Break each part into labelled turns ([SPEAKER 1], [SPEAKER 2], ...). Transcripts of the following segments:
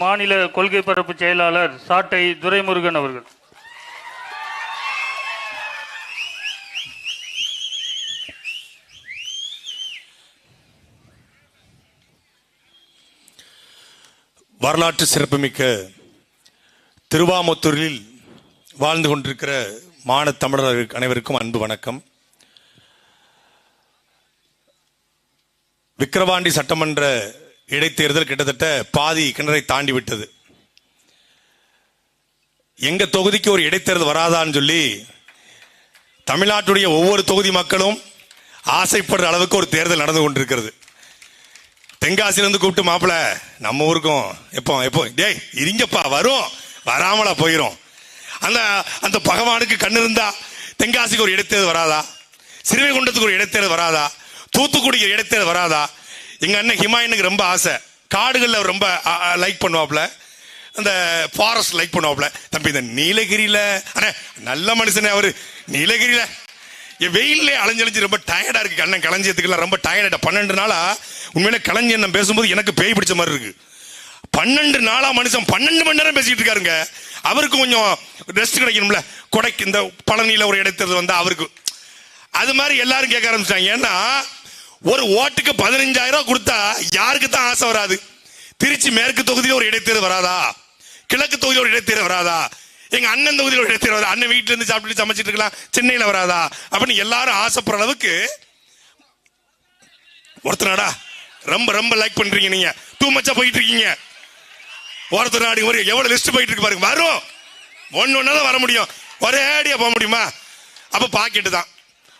[SPEAKER 1] மாநில கொள்கை பரப்பு செயலாளர் சாட்டை துரைமுருகன் அவர்கள்.
[SPEAKER 2] வரலாற்று சிறப்புமிக்க திருவாமத்தூரில் வாழ்ந்து கொண்டிருக்கிற மாண தமிழர்கள் அனைவருக்கும் அன்பு வணக்கம். விக்கிரவாண்டி சட்டமன்ற இடைத்தேர்தல் கிட்டத்தட்ட பாதி கிணறை தாண்டி விட்டது. எங்க தொகுதிக்கு ஒரு இடைத்தேர்தல் வராதான்னு சொல்லி தமிழ்நாட்டுடைய ஒவ்வொரு தொகுதி மக்களும் ஆசைப்படுற அளவுக்கு ஒரு தேர்தல் நடந்து கொண்டிருக்கிறது. தென்காசிலிருந்து கூப்பிட்டு மாப்பிள நம்ம ஊருக்கும் எப்போ எப்போ? டேய் இருங்கப்பா வரும். வராமலா போயிரும். அந்த அந்த பகவானுக்கு கண்ணு இருந்தா தென்காசிக்கு ஒரு இடைத்தேர்தல் வராதா? சிறுவைகுண்டத்துக்கு ஒரு இடைத்தேர்தல் வராதா? தூத்துக்குடிக்கு ஒரு இடைத்தேர்தல் வராதா? எங்க அண்ணன் ஹிமாயனுக்கு ரொம்ப ஆசை. காடுகளில் ரொம்ப லைக் பண்ணுவாப்ல அந்த ஃபாரஸ்ட் லைக் பண்ணுவாப்ல தம்பி இந்த நீலகிரியில அண்ணே நல்ல மனுஷனே அவர். நீலகிரியில என் வெயிலே அலைஞ்சழிஞ்சு ரொம்ப டயர்டா இருக்கு. அண்ணன் களஞ்சியத்துக்குலாம் ரொம்ப டயர்டா பன்னெண்டு நாளா உண்மையில களஞ்சியம் பேசும்போது எனக்கு பேய் பிடிச்ச மாதிரி இருக்கு. பன்னெண்டு நாளா மனுஷன் பன்னெண்டு மணி நேரம் பேசிட்டு இருக்காருங்க. அவருக்கு கொஞ்சம் ரெஸ்ட் கிடைக்கணும்ல. கொடைக்கு இந்த பழனியில ஒரு இடத்துல வந்தா அவருக்கு அது மாதிரி எல்லாரும் கேட்க ஆரம்பிச்சிட்டாங்க. ஏன்னா ஒரு ஓட்டுக்கு பதினஞ்சாயிரம் ரூபாய் கொடுத்தா யாருக்கு தான் ஆசை வராது? திருச்சி மேற்கு தொகுதியில் ஒரு இடைத்தேர்வு வராதா? கிழக்கு தொகுதியில் ஒரு இடைத்தேர்வு வராதா? எங்க அண்ணன் தொகுதியில் ஒரு இடைத்தேர்வு வராதா? அண்ணன் வீட்டுல இருந்து சாப்பிட்டு சமைச்சிட்டு இருக்கலாம் சென்னையில வராதா? அப்படின்னு எல்லாரும் ஆசைப்படுற அளவுக்கு ஒருத்தனாடா ரொம்ப ரொம்ப லைக் பண்றீங்க நீங்க. டூ மச்சா போயிட்டு இருக்கீங்க. ஒருத்தர் நாடு ஒரு எவ்வளவு லிஸ்ட் போயிட்டு இருக்கு பாருங்க. வரும். ஒன்னு ஒன்னா தான் வர முடியும். ஒரே அடியா போக முடியுமா? அப்ப பாக்கெட்டு தான்.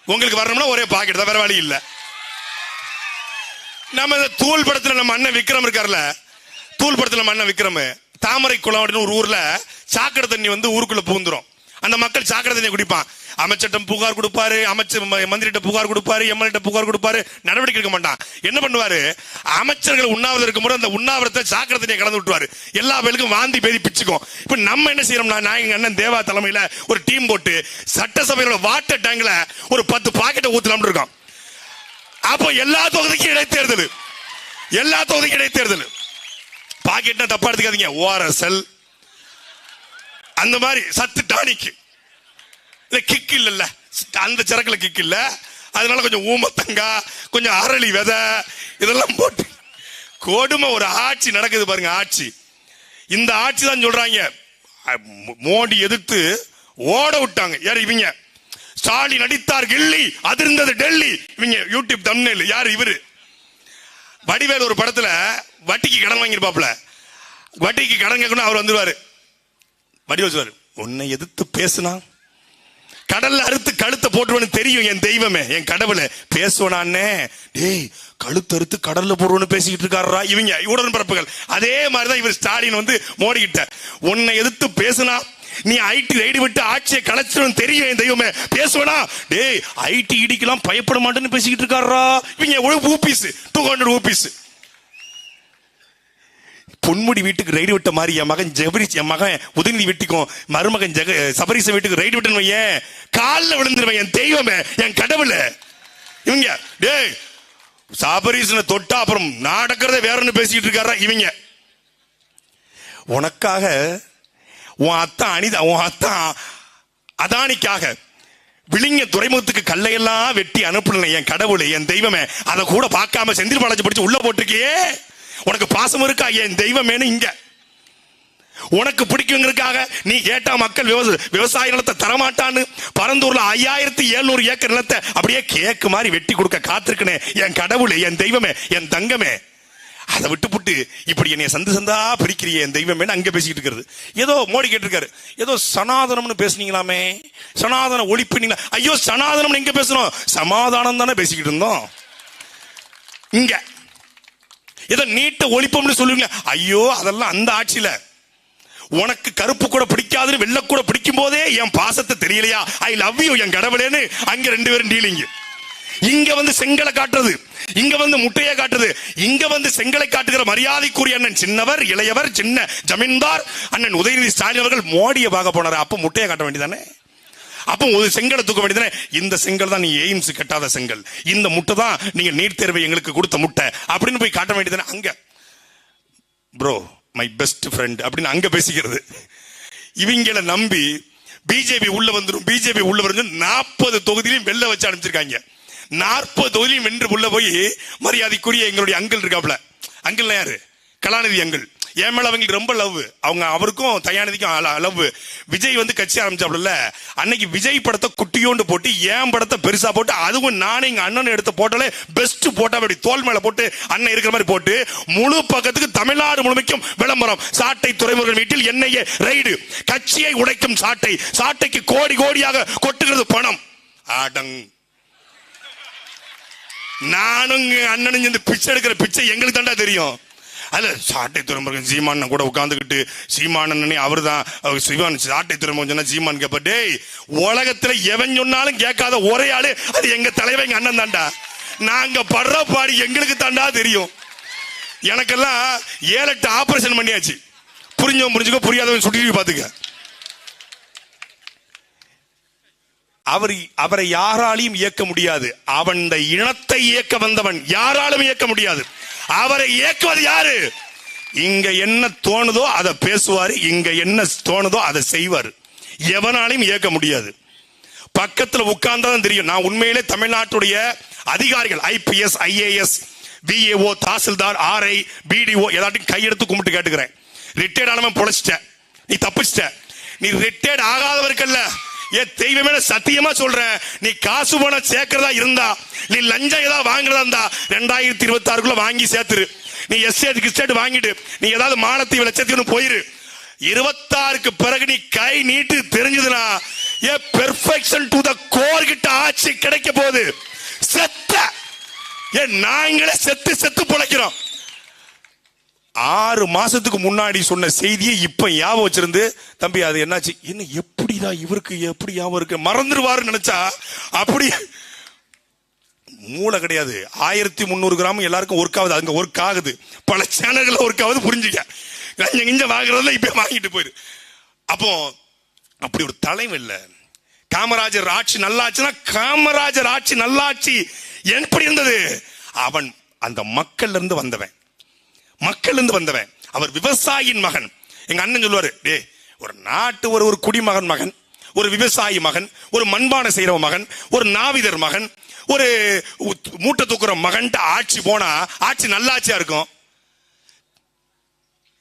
[SPEAKER 2] உங்களுக்கு வரணும்னா ஒரே பாக்கெட் தான். வேற வழி இல்லை. நம்ம இந்த தூள் படத்துல நம்ம அண்ணன் விக்ரம் இருக்கார்ல? தூள் படத்துல நம்ம அண்ணன் விக்ரம். தாமரை குளம் அப்படின்னு ஒரு ஊர்ல சாக்கடை தண்ணி வந்து ஊருக்குள்ள பூந்துரும் அந்த மக்கள் சாக்கடை தண்ணி குடிப்பான். அமைச்சர்கிட்ட புகார் கொடுப்பாரு அமைச்சர் மந்திரிட்ட புகார் கொடுப்பாரு எம்எல்ஏட்ட புகார் கொடுப்பாரு நடவடிக்கை எடுக்க மாட்டான். என்ன பண்ணுவாரு? அமைச்சர்கள் உண்ணாவிரதம் இருக்கும்போது அந்த உண்ணாவிரத்தை சாக்கடை தண்ணியை கலந்து விட்டுவாரு எல்லா பேருக்கும் வாந்தி பேதி பிச்சுக்கும் இப்ப நம்ம என்ன செய்யறோம்னா நான் எங்க அண்ணன் தேவா தலைமையில ஒரு டீம் போட்டு சட்டசபையோட வாட்டர் டேங்க்ல ஒரு பத்து பாக்கெட்டை ஊத்தலாம்னு இருக்கோம். அப்போ எல்லா தொகுதிக்கும் இடைத்தேர்தல். எல்லா தொகுதிக்கும் இடைத்தேர்தல். பாக்கெட்னா தப்பா எடுத்துக்காதீங்க. ஓஆர்எஸ்எல் அந்த மாதிரி சத்து டானிக்கு இல்லை கிக் இல்லைல்ல. அந்த சரக்குல கிக் இல்ல. அதனால கொஞ்சம் ஊமத்தங்கா கொஞ்சம் அரளி விதை இதெல்லாம் போட்டு. கொடுமை ஒரு ஆட்சி நடக்குது பாருங்க ஆட்சி. இந்த ஆட்சி தான் சொல்றாங்க. மோடி எதிர்த்து ஓட விட்டாங்க. யார் இவங்க? ஸ்டாலின் அடித்தார் கில்லி அதிர்ந்தது டெல்லி. இவங்க யூடியூப் தம்னேல் யார்? இவரு. வடிவேல் ஒரு படத்துல வட்டிக்கு கடன் வாங்கியிருப்பாப்ல வட்டிக்கு கடன் கேட்கணும் அவர் வந்துருவாரு. வடிவேல் சொல்வாரு உன்னை எதிர்த்து பேசுனா? கடல்ல அறுத்து கழுத்தை போட்டுருவனு தெரியும் என் தெய்வமே என் கடவுளை. பேசுவனானே டேய் கழுத்து அறுத்து கடல்ல போடுவோன்னு பேசிக்கிட்டு இருக்காரா இவங்க உடன்பரப்புகள் அதே மாதிரிதான் இவர் ஸ்டாலின் வந்து மோடி கிட்ட உன்னை எதிர்த்து பேசுனா நீ ஐடி ரைடு விட்டு ஆட்சியை கலைச்சிடும் தெரியும் என் தெய்வமே. பேசுவனா டேய் ஐடி இடிக்கெல்லாம் பயப்பட மாட்டேன்னு பேசிக்கிட்டு இருக்காரா இவங்க ஒரு ஊபீஸ்? டூ ஹண்ட்ரட் ஊபீஸ். பொன்முடி வீட்டுக்கு ரைடு விட்ட மாதிரி என் மகன் ஜெபரி என் மகன் உதயநிதி வீட்டுக்கும் மருமகன் ஜெக சபரிச வீட்டுக்கு ரைடு விட்டேன்னு வையேன். காலில் விழுந்துருவேன் என் தெய்வமே என் கடவுள். இவங்க டேய் சபரீசனை தொட்டா அப்புறம் நடக்கிறத வேற ஒன்று பேசிக்கிட்டு இருக்காரா இவங்க. உனக்காக உன் அத்தான் அனிதா உன் அத்தான் அதானிக்காக விழிங்க துறைமுகத்துக்கு கல்லையெல்லாம் வெட்டி அனுப்பணும் என் கடவுளை என் தெய்வமே அதை கூட பார்க்காம செந்தில் பாலாஜி பிடிச்சு உள்ள போட்டிருக்கியே? உனக்கு பாசம் இருக்கா? என் தெய்வமேனு இங்க. உனக்கு பிடிக்குங்கிறதுக்காக நீ கேட்டா மக்கள் விவசாய நிலத்தை தரமாட்டான்னு பரந்தூர்ல ஐயாயிரத்தி எழுநூறு ஏக்கர் நிலத்தை அப்படியே கேக்கு மாதிரி வெட்டி கொடுக்க காத்திருக்கனே என் கடவுளே என் தெய்வமே என் தங்கமே. அதை விட்டுப்புட்டு இப்படி என்னைய சந்து சந்தா பிரிக்கிறியே என் தெய்வமே அங்கே பேசிக்கிட்டு இருக்கிறது? ஏதோ மோடி கேட்டிருக்காரு. ஏதோ சனாதனம்னு பேசுனீங்களாமே? சனாதன ஒழிப்பு ஐயோ சனாதனம் எங்க பேசணும் சமாதானம் தானே பேசிக்கிட்டு இருந்தோம். இங்க. ஏதோ நீட்ட ஒழிப்போம்னு சொல்லுவீங்க. ஐயோ அதெல்லாம் அந்த ஆட்சியில. உனக்கு கருப்பு கூட பிடிக்காதுன்னு வெள்ள கூட பிடிக்கும் போதே என் பாசத்தை தெரியலையா? ஐ லவ் யூ என் கடவுளேன்னு அங்க ரெண்டு பேரும் டீலிங் இங்க வந்து செங்கலை காட்டுறது. இங்க வந்து முட்டையை காட்டுறது. இங்க வந்து செங்கலை காட்டுகிற மரியாதைக்குரிய அண்ணன் சின்னவர் இளையவர் சின்ன ஜமீன்தார் அண்ணன் உதயநிதி ஸ்டாலின் அவர்கள் மோடியை பார்க்க போனாரு. அப்ப முட்டையை காட்ட வேண்டியதானே? அப்போ ஒரு செங்கலை தூக்க வேண்டியதானே? இந்த செங்கல் தான் நீ எய்ம்ஸ் கட்டாத செங்கல். இந்த முட்டை தான் நீங்க நீட் தேர்வை எங்களுக்கு கொடுத்த முட்டை. அப்படின்னு போய் காட்ட வேண்டியதானே? அங்க. ப்ரோ மை பெஸ்ட் ஃப்ரெண்ட் அப்படின்னு அங்க பேசிக்கிறது. இவங்கள நம்பி பிஜேபி உள்ள வந்துடும் பிஜேபி உள்ள வந்து நாற்பது தொகுதியிலையும் வெளில வச்சு அனுப்பிச்சிருக்காங்க. நாற்பது தொகுதியும் வென்று உள்ள போய் மரியாதைக்குரிய எங்களுடைய அங்கிள் இருக்காப்ல அங்கிள் யாரு? கலாநிதி அங்கிள். என் மேல அவங்களுக்கு ரொம்ப லவ் அவங்க அவருக்கும் தயாநிதிக்கும் லவ் விஜய் வந்து கட்சி ஆரம்பிச்சாப்ல அன்னைக்கு விஜய் படத்தை குட்டியோண்டு போட்டு என் படத்தை பெருசா போட்டு அதுவும் நானே எங்க அண்ணன் எடுத்து போட்டாலே பெஸ்ட் போட்டா அப்படி தோல் மேல போட்டு அண்ணன் இருக்கிற மாதிரி போட்டு முழு பக்கத்துக்கு தமிழ்நாடு முழுமைக்கும் விளம்பரம். சாட்டை துறைமுருகன் வீட்டில் என்னையே ரைடு கட்சியை உடைக்கும் சாட்டை. சாட்டைக்கு கோடி கோடியாக கொட்டுகிறது பணம். ஆடங். நானும் அண்ணனும் இந்த பிச்சை எடுக்கிற பிச்சை எங்களுக்கு தாண்டா தெரியும். அதுல சாட்டை துறைமுருகன் சீமான் கூட உட்காந்துக்கிட்டு சீமானே அவர் தான் சிவான் சாட்டை துறைமுகம் சொன்னா சீமான் கேப்ப டேய் உலகத்துல எவன் சொன்னாலும் கேட்காத ஒரே ஆளு அது எங்க தலைவன் எங்க அண்ணன் தாண்டா நாங்க படுற பாடி எங்களுக்கு தாண்டா தெரியும். எனக்கெல்லாம் ஏழு எட்டு ஆபரேஷன் பண்ணியாச்சு. புரிஞ்சவன் புரிஞ்சுக்கோ புரியாதவன் சுட்டி பாத்துக்க. அவர் அவரை யாராலையும் இயக்க முடியாது. அவன் இந்த இனத்தை இயக்க வந்தவன் யாராலும் இயக்க முடியாது. அவரை இயக்குவது யாரு? இங்க என்ன தோணுதோ அதை பேசுவார். இங்க என்ன தோணுதோ அதை செய்வார். எவனாலையும் இயக்க முடியாது. பக்கத்தில் உட்கார்ந்தாதான் தெரியும். நான் உண்மையிலே தமிழ்நாட்டுடைய அதிகாரிகள் IPS IAS VAO tahsildar RI BDO எல்லாத்தையும் கையெடுத்து கும்பிட்டு கேட்டுக்கிறேன். ரிட்டையர்ட் ஆனவன் பொழைச்சிட்ட. நீ தப்பிச்சிட்ட. நீ ரிட்டையர்ட் ஆகாதவருக்கல்ல. ஏன் தெய்வமே சத்தியமா சொல்றேன் நீ காசு போன சேர்க்கிறதா இருந்தா நீ லஞ்சம் ஏதாவது வாங்குறதா இருந்தா ரெண்டாயிரத்தி இருபத்தி ஆறுக்குள்ள வாங்கி சேர்த்துரு. நீ எஸ்டேட் கிஸ்டேட் வாங்கிட்டு நீ ஏதாவது மானத்தை லட்சத்துக்கு போயிரு. இருபத்தாறுக்கு பிறகு நீ கை நீட்டு தெரிஞ்சதுன்னா a perfection to the core கிட்ட ஆட்சி கிடைக்க போகுது. செத்த. ஏ நாங்களே செத்து செத்து பிழைக்கிறோம். ஆறு மாசத்துக்கு முன்னாடி சொன்ன செய்தியை இப்ப ஞாபகம் வச்சிருந்து தம்பி அது என்னாச்சு? என்ன எப்படிதான் இவருக்கு எப்படி ஞாபகம் இருக்கு? மறந்துடுவாருன்னு நினைச்சா அப்படி மூளை கிடையாது. ஆயிரத்தி முந்நூறு கிராம் எல்லாருக்கும் ஒர்க் ஆகுது. அங்க ஒர்க் ஆகுது. பல சேனல்கள் ஒர்க் ஆகுது புரிஞ்சுக்க. கஞ்ச கிஞ்ச வாங்குறதுல இப்ப வாங்கிட்டு போயிரு. அப்போ அப்படி ஒரு தலைமை இல்ல. காமராஜர் ஆட்சி நல்லாச்சுன்னா காமராஜர் ஆட்சி நல்லாட்சி எப்படி இருந்தது? அவன் அந்த மக்கள்ல இருந்து வந்தவன். மக்கள் இருந்து வந்தவன். அவர் விவசாயியின் மகன். எங்க அண்ணன் சொல்லுவாரு டே ஒரு நாட்டு ஒரு ஒரு குடிமகன் மகன் ஒரு விவசாயி மகன் ஒரு மண்பானை செய்கிற மகன் ஒரு நாவிதர் மகன் ஒரு மூட்டை தூக்குற மகன்ட்டு ஆட்சி போனா ஆட்சி நல்லாட்சியா இருக்கும்.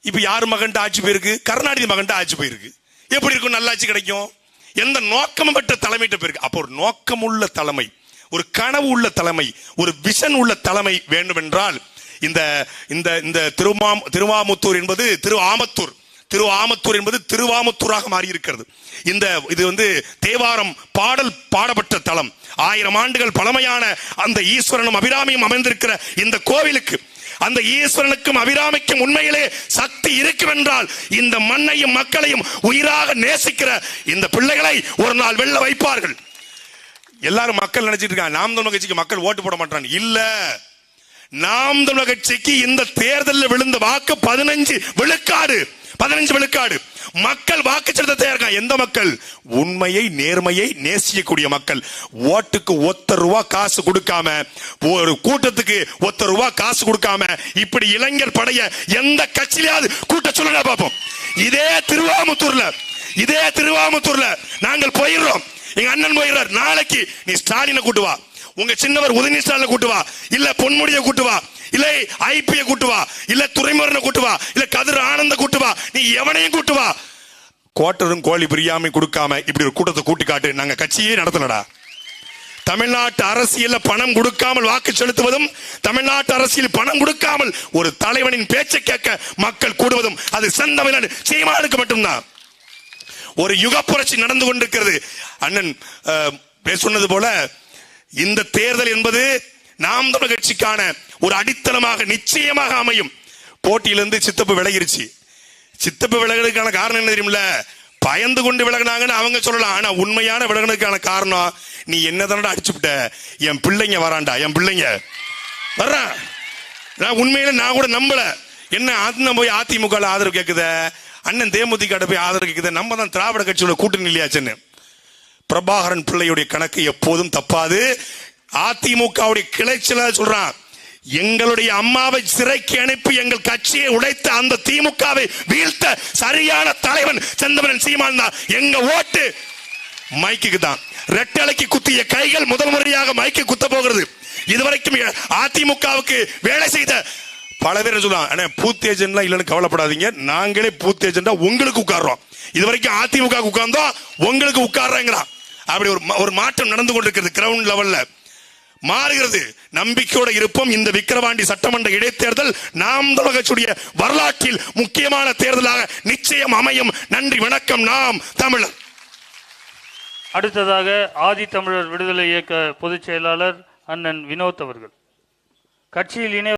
[SPEAKER 2] இப்ப யார் மகன்ட்டு ஆட்சி போயிருக்கு? கருணாநிதி மகன்ட்டு ஆட்சி போயிருக்கு. எப்படி இருக்கும் நல்லாட்சி கிடைக்கும்? எந்த நோக்கமும் பெற்ற தலைமையிட்ட போயிருக்கு. அப்போ ஒரு நோக்கம் உள்ள தலைமை ஒரு கனவு உள்ள தலைமை ஒரு விஷன் உள்ள தலைமை வேண்டும் என்றால் இந்த இந்த இந்த திருமாம் திருவாமுத்தூர் என்பது திரு ஆமத்தூர். திரு ஆமத்தூர் என்பது திருவாமுத்தூராக மாறியிருக்கிறது. இந்த இது வந்து தேவாரம் பாடல் பாடப்பட்ட தலம். ஆயிரம் ஆண்டுகள் பழமையான அந்த ஈஸ்வரனும் அபிராமியும் அமைந்திருக்கிற இந்த கோவிலுக்கு அந்த ஈஸ்வரனுக்கும் அபிராமிக்கும் உண்மையிலே சக்தி இருக்கும் என்றால் இந்த மண்ணையும் மக்களையும் உயிராக நேசிக்கிற இந்த பிள்ளைகளை ஒரு நாள் வெல்ல வைப்பார்கள். எல்லாரும் மக்கள் நினைச்சிட்டு இருக்காங்க. நாம் தமிழ் கட்சிக்கு மக்கள் ஓட்டு போட மாட்டான் இல்லை. நாம் தமிழர் கட்சிக்கு இந்த தேர்தலில் விழுந்த வாக்கு பதினஞ்சு விழுக்காடு பதினஞ்சு விழுக்காடு. மக்கள் வாக்கு செலுத்த தயார் எந்த மக்கள்? உண்மையை நேர்மையை நேசிக்கக்கூடிய மக்கள். ஓட்டுக்கு ஒத்த ரூபா காசு கொடுக்காம ஒரு கூட்டத்துக்கு ஒத்த ரூபா காசு கொடுக்காம இப்படி இளைஞர் படைய எந்த கட்சியிலாவது கூட்ட சொல்லுங்க பார்ப்போம் இதே திருவாமுத்தூர்ல இதே திருவாமுத்தூர்ல நாங்கள் போயிடுறோம். எங்க அண்ணன் போயிடுறார். நாளைக்கு நீ ஸ்டாலினை கூட்டு வா. உங்க சின்னவர் உதயநிதி ஸ்டாலினை கூட்டு வா. இல்ல பொன்முடியை கூட்டு வா. இல்ல ஐபிய கூட்டு வா. இல்ல துறைமுருகனை கூட்டு வா. இல்ல கதிர் ஆனந்த கூட்டு வா. நீ எவனையும் கூட்டு வா. கோட்டரும் கோழி பிரியாமை கொடுக்காம இப்படி ஒரு கூட்டத்தை கூட்டி காட்டு. நாங்க கட்சியே நடத்தலடா. தமிழ்நாட்டு அரசியல பணம் கொடுக்காமல் வாக்கு செலுத்துவதும் தமிழ்நாட்டு அரசியல் பணம் கொடுக்காமல் ஒரு தலைவனின் பேச்சை கேட்க மக்கள் கூடுவதும் அது செந்தமிழன் சீமானுக்கு மட்டும்தான். ஒரு யுக புரட்சி நடந்து கொண்டிருக்கிறது. அண்ணன் அஹ், சொன்னது போல இந்த தேர்தல் என்பது நாம் தமிழ் கட்சிக்கான ஒரு அடித்தளமாக நிச்சயமாக அமையும். போட்டியிலிருந்து சித்தப்பு விலகிருச்சு. சித்தப்பு விலகலுக்கான காரணம் என்ன தெரியுமில்ல? பயந்து கொண்டு விலகினாங்கன்னு அவங்க சொல்லலாம். ஆனா உண்மையான விலகனுக்கான காரணம் நீ என்ன தானடா அடிச்சுவிட்ட என் பிள்ளைங்க வரான்டா என் பிள்ளைங்க. வர்றான் நான் உண்மையில நான் கூட நம்பல. என்ன அண்ணன் போய் அதிமுக ஆதரவு கேட்குத அண்ணன் தேமுதிக போய் ஆதரவு கேக்குத? நம்ம தான் திராவிட கட்சியோட கூட்டணி இல்லையாச்சுன்னு. பிரபாகரன் பிள்ளையுடைய கணக்கு எப்போதும் தப்பாது. அதிமுகவுடைய கிளைச்சல சொல்றான் எங்களுடைய அம்மாவை சிறைக்கு அனுப்பி எங்கள் கட்சியை உடைத்த அந்த திமுகவை வீழ்த்த சரியான தலைவன் செந்தமரன் சீமான் தான். எங்க ஓட்டு மைக்குக்கு தான். ரெட்டலைக்கு குத்திய கைகள் முதல் முறையாக மைக்கு குத்த போகிறது. இதுவரைக்கும் அதிமுகவுக்கு வேலை செய்த பல பேர் சொல்லுவாங்க அண்ணே பூத் ஏஜென்ட்லாம் இல்லைன்னு கவலைப்படாதீங்க. நாங்களே பூத் ஏஜென்டா உங்களுக்கு உட்கார்றோம். இதுவரைக்கும் அதிமுக உட்கார்ந்தோம் உங்களுக்கு உட்கார்றேங்கிறான். அப்படி ஒரு ஒரு மாற்றம் நடந்து கொண்டிருக்கிறது கிரவுண்ட் லெவல்ல மாறுகிறது. நம்பிக்கையோடு இருப்போம். இந்த விக்கிரவாண்டி சட்டமன்ற இடைத்தேர்தல் நாம் தமிழகத்துடைய வரலாற்றில் முக்கியமான தேர்தலாக நிச்சயம் அமையும். நன்றி வணக்கம். நாம் தமிழர்.
[SPEAKER 1] அடுத்ததாக ஆதித்தமிழர் விடுதலை இயக்க பொதுச் செயலாளர் அண்ணன் வினோத் அவர்கள். கட்சியில் இணை